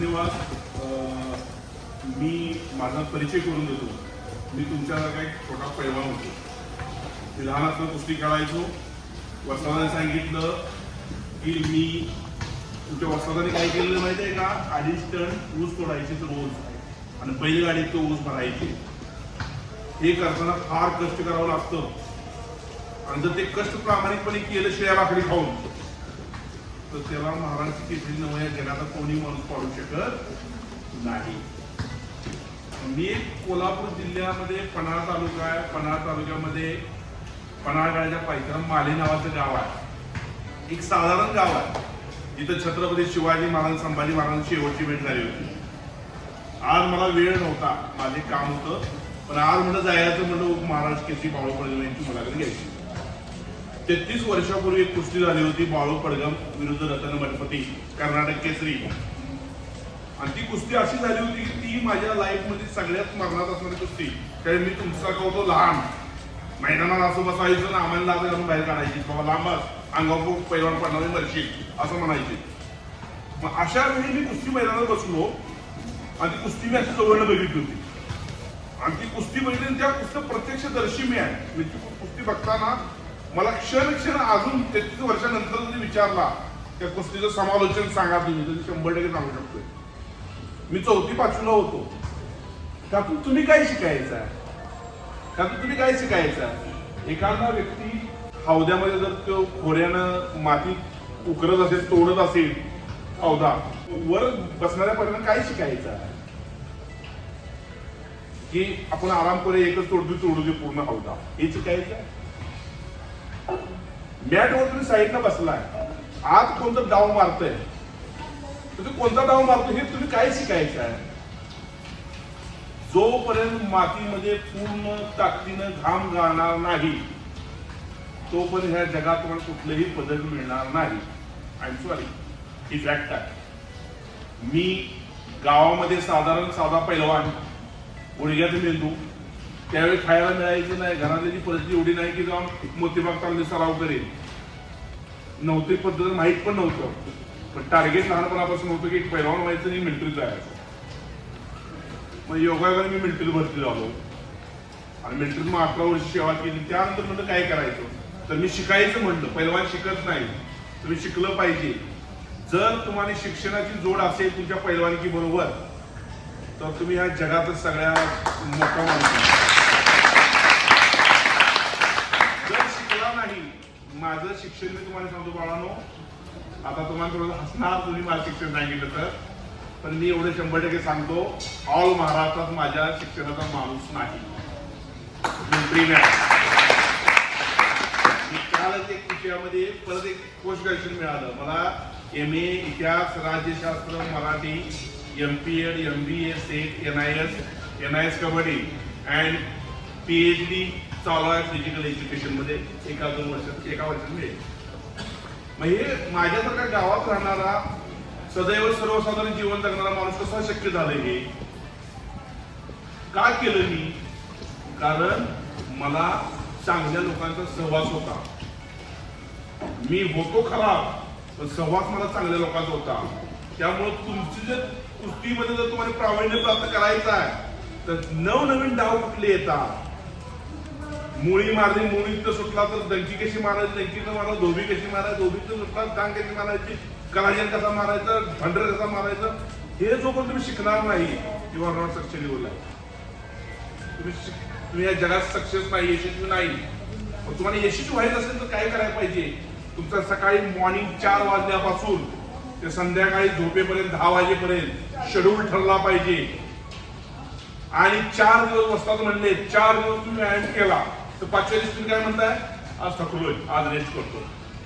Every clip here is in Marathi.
धन्यवाद. अं, मी माझा परिचय करून देतो. मी तुमच्यासारखा एक छोटा पैलवान होतो. मी लहान असताना कुस्ती खेळायचो. वस्तादाने सांगितलं की मी तुमच्या वस्तादाने काय केलेलं माहिती आहे का? अडीच टन ऊस तोडायचे रोज. आणि बैलगाडीत तो ऊस भरायचे. हे करताना फार कष्ट करावं लागतं. आणि जर ते कष्ट प्रामाणिकपणे केलं शिळ्या भाकरी खाऊन तर त्याला महाराष्ट्र केसरी नवया जगाचा कोणी माणूस पाडू शकत नाही. मी कोल्हापूर जिल्ह्यामध्ये पन्हाळा तालुका आहे. पन्हाळा तालुक्यामध्ये पन्हाळगडाच्या पायथ्याला माले नावाचं गाव आहे. एक साधारण गाव आहे. जिथं छत्रपती शिवाजी महाराज संभाजी महाराजांची शेवटची भेट झाली होती. आज मला वेळ नव्हता. माझे काम होतं. पण आज म्हणलं जायचं म्हणलं महाराज केसी बाळू पडगम यांची मुलाखत घ्यायची. तेहतीस वर्षापूर्वी एक कुस्ती झाली होती बाळू पडगम विरुद्ध रतन मठपती कर्नाटक केसरी. आणि ती कुस्ती अशी झाली होती की ती माझ्या लाईफमध्ये सगळ्यात मरणात असणारी कुस्ती. कारण मी तुमचा होतो? लहान. मैदानात असं बसायचं ना आम्हाला लाज घालून बाहेर काढायची. बाबा लांबच अंगावर पैलवान पडणारे मरशील. असं म्हणायचे. मग अशा वेळी मी कुस्ती मैदानात बसलो आणि ती कुस्ती मी अशी जवळनं बघितली होती. आणि ती कुस्ती बघितली आणि त्या कुस्ती प्रत्यक्षदर्शी मी आहे. मी ती कुस्ती बघताना मला क्षण क्षण अजून तेहतीस वर्षानंतर जरी विचारला त्या गोष्टीचं समालोचन सांगा तुम्ही तरी शंभर टक्के सांगू शकतोय. मी चौथी पाचवीला होतो. त्यातून तुम्ही काय शिकायचा? त्यातून तुम्ही काय शिकायचा? एखादा व्यक्ती हौद्यामध्ये जर तो खोऱ्यानं माती उकरत असेल तोडत असेल हौदा वर बसणाऱ्या पर्यंत काय शिकायचं? की आपण आराम करू एकच तोडतो तोडू दे पूर्ण हौदा. हे शिकायचं? मॅटवर तुम्ही साईडला बसलाय. आत कोणतं डाव मारतय? तुम्ही कोणता डाव मारतो हे तुम्ही काय शिकायचं आहे? जोपर्यंत मातीमध्ये पूर्ण ताकदीनं घाम गाळणार नाही तोपर्यंत ह्या जगात तुम्हाला कुठलंही पदक मिळणार नाही. आय एम सॉरी ही फॅक्ट आहे मी गावामध्ये साधारण साधा पैलवान गुडघ्यात मेंदू त्यावेळी खायला मिळायचं नाही घरातली परिस्थिती एवढी नाही की जाऊन मोतीबाग तालमी सराव करेल. नव्हती पद्धत माहीत पण नव्हतं. पण टार्गेट लहानपणापासून होतं की एक पैलवान व्हायचं आणि मिलिटरी जायचं. मग योगायोगाने मी मिलिटरी भरती झालो. आणि मिलिटरीत मग अकरा वर्ष सेवा केली. त्यानंतर म्हणलं काय करायचं? तर मी शिकायचं म्हणलं. पैलवान शिकत नाही. तुम्ही शिकलं पाहिजे. जर तुम्हाला शिक्षणाची जोड असेल तुमच्या पैलवानकी बरोबर तर तुम्ही ह्या जगातच सगळ्या मोठा माणूस आहे. जर शिकला नाही माझं शिक्षण मी तुम्हाला सांगतो बाळानो. आता तुम्हाला थोडं हसणार तुम्ही मला शिक्षण सांगितलं तर. पण मी एवढं शंभर टक्के सांगतो ऑल महाराष्ट्रात माझ्या शिक्षणाचा माणूस नाही. कालच एक विषयामध्ये परत एक पोस्ट ग्रॅज्युएशन मिळालं. मला एम ए इतिहास राज्यशास्त्र Marathi M P Ed M B S at N I S N I S kabaddi and P H D चालू आहे फिजिकल एज्युकेशनमध्ये. एका दोन वर्षात एका वर्षात मिळेल. म्हणजे मग हे माझ्यासारख्या गावात राहणारा सदैव सर्वसाधारण जीवन जगणारा माणूस कसा शक्य झालं हे? का केलं मी? कारण मला चांगल्या लोकांचा सहवास होता. मी होतो खराब पण सहवास मला चांगल्या लोकांचा होता. त्यामुळे तुमची जर कुस्तीमध्ये जर तुम्हाला प्रावीण्य प्राप्त करायचं आहे तर नवनवीन डाव कुठले येतात? मुळी मारली मुळीत सुटला तर दंकी कशी मारायची? दंकीनं मारा धोबी कशी मारायची? धोबीत सुटला टांग कशी मारायची? कलाजन कसा मारायचा? भंडर कसा मारायचं? हे जो पण तुम्ही शिकणार नाही किंवा नॉट सक्सेस लेवल तुम्ही तुम्ही या जगात सक्सेस नाही यशस्वी नाही. तुम्हाला यशस्वी व्हायचं असेल तर काय करायला पाहिजे? तुमचा सकाळी मॉर्निंग चार वाजल्यापासून ते संध्याकाळी झोपेपर्यंत दहा वाजेपर्यंत शेड्यूल ठरला पाहिजे. आणि चार दिवस बसतात म्हणले चार दिवस तुम्ही व्यायाम केला. तर पाचव्या दिवशी तुम्ही काय म्हणताय? आज थकलोय आज रेस्ट करतो.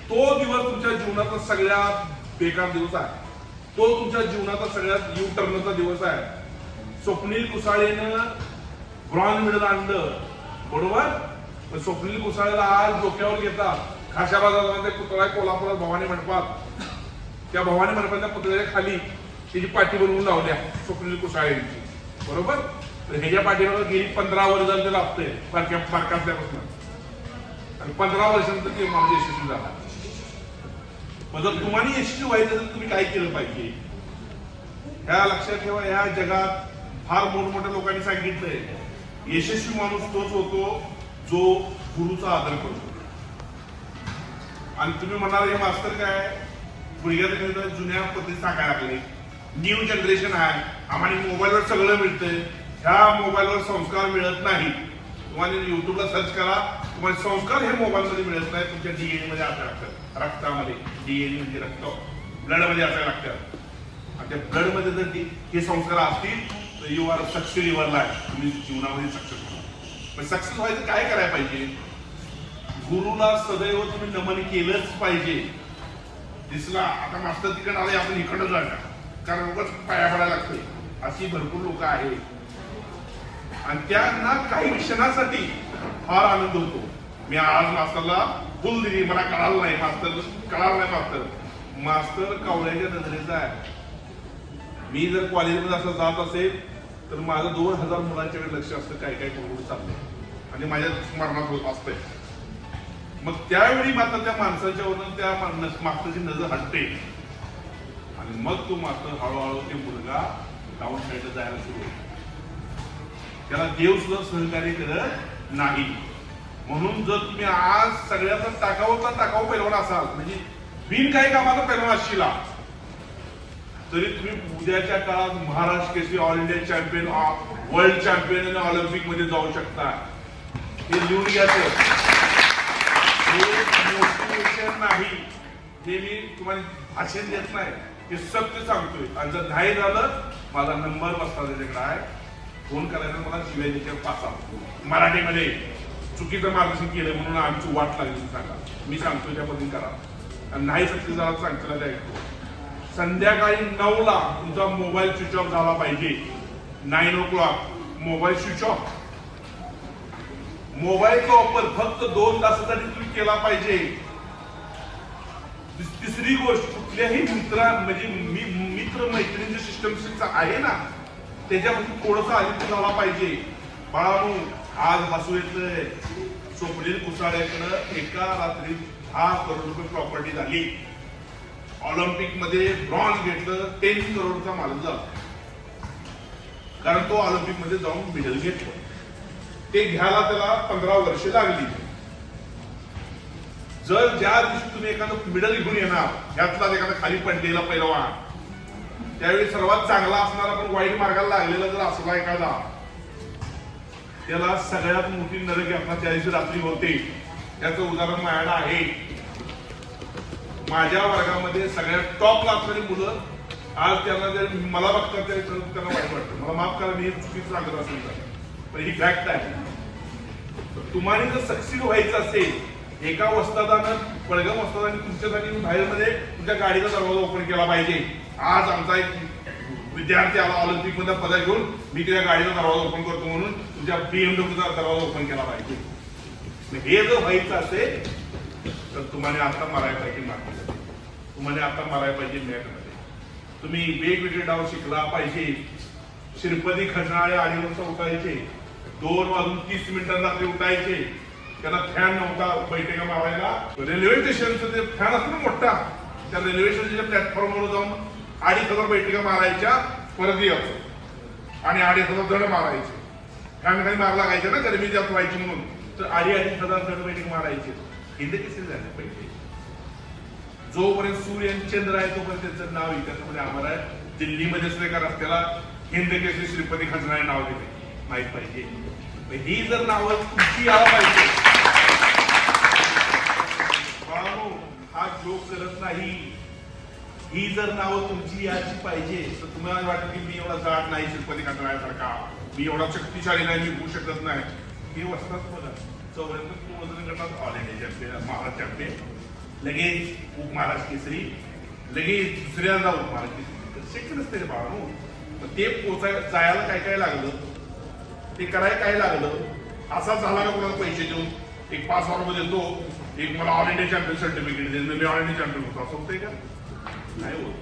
तो दिवस तुमच्या जीवनाचा सगळ्यात बेकार दिवस आहे. तो तुमच्या जीवनाचा सगळ्यात यू टर्नचा दिवस आहे. स्वप्नील कुसाळेनं ब्रॉन्झ मेडल आणलं. बरोबर? पण स्वप्नील कुसाळेला आज डोक्यावर घेतात. खाशा बाजारामध्ये पुतळा आहे कोल्हापुरात भवानी मंडपात. त्या भवानी मंडपाच्या पुतळ्याच्या खाली त्याची पाठी बनवून लावल्या स्वप्नील कुसाळेंची. बरोबर? तर ह्याच्या पाठीवर गेली पंधरा वर्ष झाली लागतंय बारक्या बारकातल्यापासून आणि पंधरा वर्षानंतर ते माणूस यशस्वी झाला. मग जर तुम्हाला यशस्वी व्हायचं तर तुम्ही काय केलं पाहिजे? ह्या लक्षात ठेवा ह्या जगात फार मोठमोठ्या लोकांनी सांगितलंय यशस्वी माणूस तोच होतो जो गुरुचा आदर करतो. आणि तुम्ही म्हणाल हे मास्तर काय? पुढे जुन्या पद्धती सांगायला लागले. न्यू जनरेशन आहे. आम्हाला मोबाईलवर सगळं मिळतंय. ह्या मोबाईलवर संस्कार मिळत नाही. तुम्हाला युट्यूबला सर्च करा. तुम्हाला संस्कार हे मोबाईलमध्ये मिळत नाही. तुमच्या डीएनए मध्ये असं लागतं. रक्तामध्ये. डीएनए म्हणजे रक्त. ब्लडमध्ये असं असायला लागतात आणि त्या ब्लडमध्ये जर हे संस्कार असतील तर you are success your life तुम्ही जीवनामध्ये सक्सेस होणार पण सक्सेस व्हायचं काय करायला पाहिजे? गुरुला सदैव तुम्ही नमन केलंच पाहिजे. दिसला आता मास्तर तिकडे आले आपण इकडं जाणार कारण उगाच पाया पडायला लागतोय. अशी भरपूर लोक आहेत. आणि त्यांना काही क्षणासाठी फार आनंद होतो. मी आज मास्तरला फुल दिली मला कळालं नाही मास्तर कळालं नाही मास्तर. मास्तर कावळ्याच्या नजरेचा आहे. मी जर कॉलेजमध्ये असं जात असेल तर माझं दोन हजार मुलांच्याकडे लक्ष असतं काय काय करून चाललंय. आणि माझ्या स्मरणात होत असतंय. मग त्यावेळी मात्र त्या माणसाच्या वरून त्या मास्तरची नजर हटते. आणि मग तो मास्तर हळूहळू ते मुलगा डाऊन साईडला जायला सुरू होतो. त्याला देव सुद्धा सहकार्य करत नाही. म्हणून जर तुम्ही आज सगळ्याचा टाकावचा टाकाऊ पैलवान असाल. म्हणजे बिन काही कामाचा पैलवान असशिला. तरी तुम्ही उद्याच्या काळात Maharashtra Kesari all India champion world champion आणि ऑलिम्पिकमध्ये जाऊ शकता. हे लिहून घ्यायचं. मोटिवेशन नाही. हे मी तुम्हाला भाषण देत नाही. हे सत्य सांगतोय. आणि जर नाही झालं माझा नंबर बसला त्याच्याकडे आहे. फोन करायचा मला शिवाजीच्या पासा मराठीमध्ये चुकीचं मार्गदर्शन केलं म्हणून आमची वाट लागली सांगा. मी सांगतो त्या पद्धतीने करा. आणि नाही सत्य झाला सांगतो ऐकतो संध्याकाळी नऊला तुमचा मोबाईल स्विच ऑफ झाला पाहिजे. Nine o'clock mobile switch off मोबाईलचा वापर फक्त दोन तासासाठी तुम्ही केला पाहिजे. तिसरी गोष्ट कुठल्याही मित्रा म्हणजे मी मित्र मैत्रिणीचे सिस्टम आहे ना? त्याच्यापासून थोडस आदित्य झाला पाहिजे. बाळानू आज हसू येतंय. स्वप्नील कुसाळ्याकडं एका रात्री दहा करोड रुपये प्रॉपर्टी झाली. ऑलिम्पिकमध्ये ब्रॉन्झ घेतलं टेन करोडचा मालक झाला. कारण तो ऑलिम्पिकमध्ये जाऊन मेडल घेतलं. ते घ्यायला त्याला पंधरा वर्ष लागली. जर ज्या दिवशी तुम्ही एखादं मिडल घेऊन येणार ह्यातला एखादा खाली पडलेला पैलवान त्यावेळी सर्वात चांगला असणारा पण वाईट मार्गाला लागलेला जर असला एखादा त्याला सगळ्यात मोठी नरक यातना त्या दिवशी रात्री होते. त्याचं उदाहरण माझ्याकडे आहे. माझ्या वर्गामध्ये सगळ्यात टॉपला असणारी मुलं आज त्यांना जर मला बघतात तरी त्यांना वाईट वाटतं. मला माफ करा मी चुकीचं सांगत असेल तर. पण ही फॅक्ट आहे. तुम्हाला जर सक्सेस व्हायचं असेल एका वस्तादानं पळगम वस्तादाने तुमच्यासाठी बाहेरमध्ये तुमच्या गाडीचा दरवाजा ओपन केला पाहिजे. आज आमचा एक विद्यार्थी आला ऑलिम्पिकमध्ये पदक घेऊन. मी त्या गाडीचा दरवाजा ओपन करतो म्हणून तुमच्या बीएमडब्ल्यूचा दरवाजा ओपन केला पाहिजे. हे जर व्हायचं असेल तर तुम्हाला आता मारायला पाहिजे मार्केटमध्ये तुम्हाला आता मारायला पाहिजे मॅटमध्ये तुम्ही वेगवेगळे डाव शिकला पाहिजे. श्रीपती खजनाळे आणि वाजता उठायचे. दोन वाजून तीस मिनिटांना ते उठायचे. त्याला फॅन नव्हता बैठका मारायला. रेल्वे स्टेशनचं ते फॅन असतो ना मोठा. त्या रेल्वे स्टेशनच्या प्लॅटफॉर्मवर जाऊन अडीच हजार बैठका मारायच्या परत यायचं आणि अडीच हजार जण मारायचे. फॅन काही मार लागायचे ना गरमी जास्त व्हायची म्हणून. तर अडी अडीच हजार जण बैठक मारायचे. हिंदी कसे झाले पहिले जोपर्यंत सूर्य आणि चंद्र आहे तोपर्यंत त्यांचं नाव त्याच्यामध्ये आम्हाला आहे. दिल्लीमध्ये सुद्धा एका रस्त्याला हिंद केसरी श्रीपती खजना नाव दिले माहीत पाहिजे. ही जर नावं तुमची यायला पाहिजे. हा जोक करत नाही. ही जर नावं तुमची याची पाहिजे तर तुम्हाला वाटतं की मी एवढा जात नाही शिल्पती खजनाळ्यासारखा मी एवढा शक्तिशाली नाही मी होऊ शकत नाही. हे वसतात बघा. तू वजन करतात all India champion Maharashtra champion लगेच उप महाराष्ट्र केसरी लगेच दुसऱ्यांदा उप केसरी. तर शक्य नसते रे बाळा हो. मग ते पोचाय जायला काय काय लागलं? ते करायला काय लागलं? असा झाला का कोणाला पैसे देऊन? एक पाच हजार रुपये देतो. एक मला ऑल इंडिया चॅम्पियन सर्टिफिकेट देईल मी ऑल इंडिया चॅम्पियन होतो. असं होतंय का? नाही होत.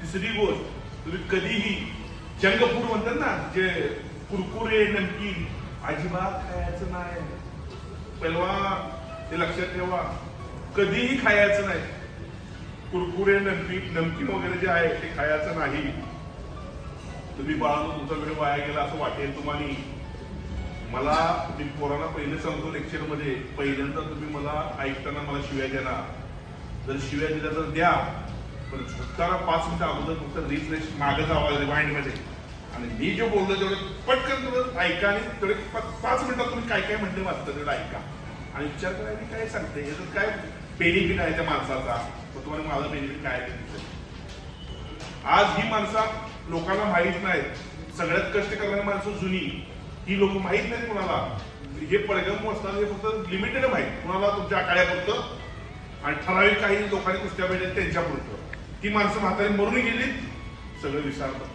तिसरी गोष्ट तुम्ही कधीही जंक फूड म्हणतात ना जे कुरकुरे नमकीन अजिबात खायचं नाही. पहिलवा ते लक्षात ठेवा कधीही खायचं नाही. कुरकुरे नमकीन नमकीन वगैरे जे आहे ते खायचं नाही. तुम्ही बाळानं तुमचा वेळ वाया गेला असं वाटेल तुम्हाला. मला मी पोरांना पहिले सांगतो लेक्चरमध्ये पहिल्यांदा तुम्ही मला ऐकताना मला शिव्या देणार जर शिव्या दिल्या तर द्या. पण झुकताना पाच मिनिटं अगोदर फक्त रिफ्रेश मागं जावा रिमाइंडमध्ये. आणि मी जे बोललो तेवढं पटकन तुम्ही ऐका आणि तेवढे पाच मिनिटात तुम्ही काय काय म्हणते वाचतं तेवढं ऐका. आणि विचार करा मी काय सांगते? याच्यात काय बेनिफिट आहे त्या माणसाचा? तर तुम्हाला माझा बेनिफिट काय आज ही माणसं लोकांना माहीत नाहीत सगळ्यात कष्ट करणारी माणसं जुनी. ही लोक माहीत नाही कुणाला. हे पडगम असतात हे फक्त लिमिटेड माहीत. कुणाला तुमच्या आकाड्यापुरतं आणि ठराविक काही लोकांनी कुस्त्या पाहिजे त्यांच्यापुरतं. ती माणसं म्हातारी मरून गेली सगळं विसरतं.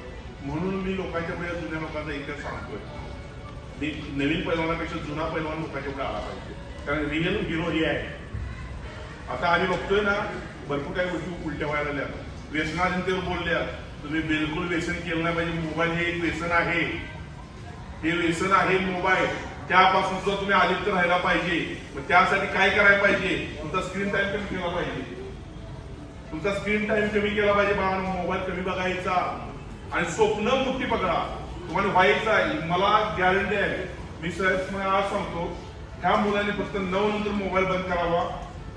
म्हणून मी लोकांच्या पुढे जुन्या लोकांचा इतिहास सांगतोय. मी नवीन पैलवानापेक्षा जुना पैलवान लोकांच्या पुढे आला पाहिजे. कारण रिअल हिरो हे आहे. आता आम्ही बघतोय ना भरपूर काही गोष्टी उलट्या व्हायला लागल्या. व्यसनाधीनतेवर बोलल्या. तुम्ही बिलकुल व्यसन केलं नाही पाहिजे. मोबाईल हे एक व्यसन आहे. हे व्यसन आहे मोबाईल. त्यापासून सुद्धा तुम्ही आलिप्त राहायला पाहिजे. मग त्यासाठी काय करायला पाहिजे? तुमचा स्क्रीन टाईम कमी केला पाहिजे. तुमचा स्क्रीन टाइम कमी केला पाहिजे बाळांनो मोबाईल कमी बघायचा. आणि स्वप्न मोठी पकडा तुम्हाला व्हायचं आहे. मला गॅरंटी आहे. मी साहेब तुम्हाला आज सांगतो ह्या मुलांनी फक्त नऊ नंतर मोबाईल बंद करावा.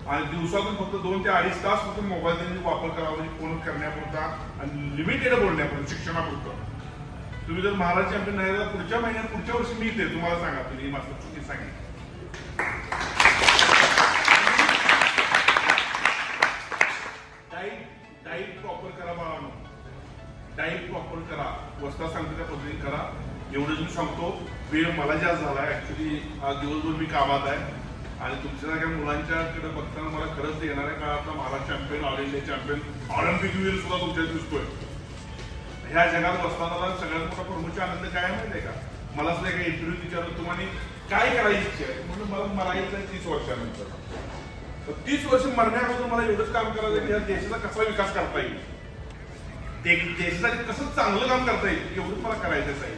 आणि दिवसातून फक्त दोन ते अडीच तास फक्त मोबाईल त्यांनी वापर करावा. म्हणजे फोन करण्यापुरता आणि लिमिटेड बोलण्यापुरता शिक्षणापुरतं. तुम्ही जर महाराज चॅम्पियन नाही पुढच्या महिन्यात पुढच्या वर्षी मी येते. तुम्हाला सांगा. तुम्ही मास्तर चुकी सांगितलं. डाईट डाईट प्रॉपर करा बाळांनो. डाईट प्रॉपर करा. वस्ता सांगते त्या पद्धतीने करा. एवढंच मी सांगतो वेळ मला जास्त झाला ऍक्च्युली आज दिवसभर मी कामात आहे. आणि तुमच्या मुलांच्याकडे बघताना मला खरंच येणाऱ्या काळातला मला champion all India champion Olympic वीर सुद्धा तुमच्यात दिसतोय. ह्या जगात बसताना सगळ्यात मोठा प्रमुख आनंद काय माहिती आहे का? मला सुद्धा का इंटरव्ह्यू विचारलं तुम्हाला काय करायची इच्छा आहे? म्हणून मला मला आहे तीस वर्षानंतर. तीस वर्ष मरण्याअगोदर मला एवढंच काम करायचं आहे की या देशाचा कसा विकास करता येईल? ते देशासाठी कसं चांगलं काम करता येईल एवढंच मला करायचंच आहे.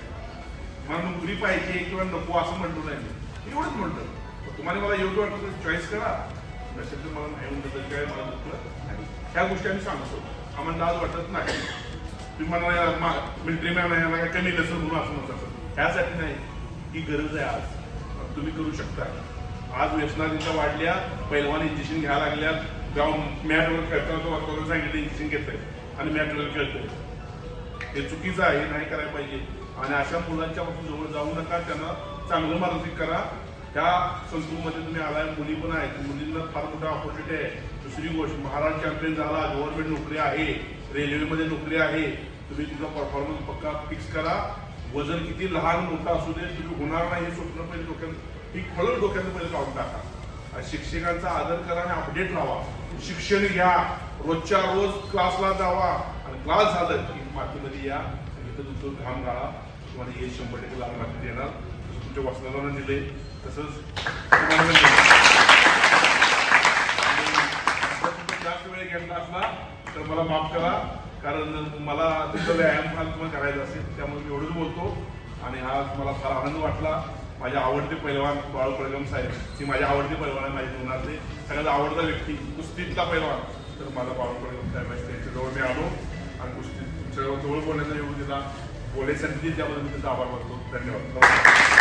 मला नोकरी पाहिजे किंवा नको असं म्हणतो नाही मी. एवढंच म्हणतो तुम्हाला मला योग्य वाटतं तर चॉईस करा. नसेल तर मला नाही म्हणतं काय मला दुखलं नाही. ह्या गोष्टी आम्ही सांगतो. आम्हाला लाज वाटत नाही. तुम्ही मला मिलिटरी मॅन आहे मला काय कमी नसेल म्हणून असं म्हणतात. ह्यासाठी नाही. ही गरज आहे आज. तुम्ही करू शकता. आज व्यसनाधीनता वाढल्या पैलवान इंजेक्शन घ्यायला लागल्यात जाऊन मॅटवर खेळताना तो वातावरण सांगितलं इंजेक्शन घेतोय आणि मॅटवर खेळतोय. हे चुकीचं आहे हे नाही करायला पाहिजे. आणि अशा मुलांच्या पासून जवळ जाऊ नका त्यांना चांगलं मानसिक करा. त्या संस्कृतीमध्ये तुम्ही आलाय मुली पण आहेत. मुलींना फार मोठा ऑपॉर्च्युनिटी आहे. दुसरी गोष्ट महाराष्ट्र चॅम्पियन झाला गव्हर्नमेंट नोकरी आहे रेल्वेमध्ये नोकरी आहे. तुम्ही तुमचा परफॉर्मन्स पक्का फिक्स करा. वजन किती लहान मोठा असू दे तुम्ही होणार नाही हे स्वप्न पहिले डोक्यात ही खळून डोक्यात पहिले टाका. शिक्षकांचा आदर करा आणि अपडेट राहा. शिक्षण घ्या. रोजच्या रोज क्लासला जावा. आणि क्लास झालं की मातीमध्ये या. इथं तुमचं घाम गाळा. तुम्हाला हे शंभर टक्के लाभ माती देणार. तसं तुमच्या वाचनाला दिले तसंच जर तुम्ही जास्त वेळ घेतला असला तर मला माफ करा. कारण मला तुमचा व्यायाम फार तुम्हाला करायचा असेल त्यामुळे मी एवढंच बोलतो. आणि आज मला फार आनंद वाटला. माझे आवडते पैलवान बाळू प्रगम साहेब. ती माझ्या आवडती पैलवान आहे माझ्या जीवनातले सगळ्यात आवडता व्यक्ती कुस्तीतला पैलवान. तर माझा बाळू प्रगम साहेब आहे त्यांच्याजवळ मी आलो आणि कुस्ती तुमच्या जवळ बोलण्याचा योग दिला बोलायसाठी त्याबद्दल मी त्याचा आभार मानतो. धन्यवाद.